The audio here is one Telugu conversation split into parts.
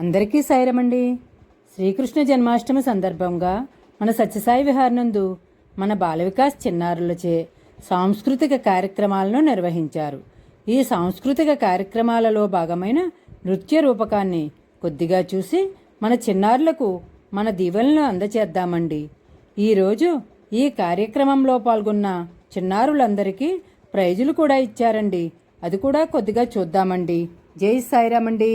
అందరికీ సాయిరమండి. శ్రీకృష్ణ జన్మాష్టమి సందర్భంగా మన సత్యసాయి విహారనందు మన బాల వికాస్ చిన్నారులచే సాంస్కృతిక కార్యక్రమాలను నిర్వహించారు. ఈ సాంస్కృతిక కార్యక్రమాలలో భాగమైన నృత్య రూపకాన్ని కొద్దిగా చూసి మన చిన్నారులకు మన దీవెనలను అందచేద్దామండి. ఈరోజు ఈ కార్యక్రమంలో పాల్గొన్న చిన్నారులందరికీ ప్రైజులు కూడా ఇచ్చారండి. అది కూడా కొద్దిగా చూద్దామండి. జై సాయిరామండి.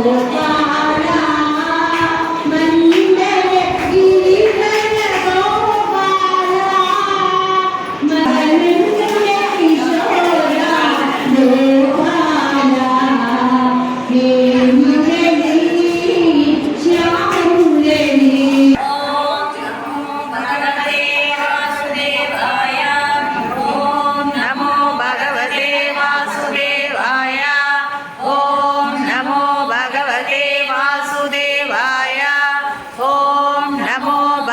Oh,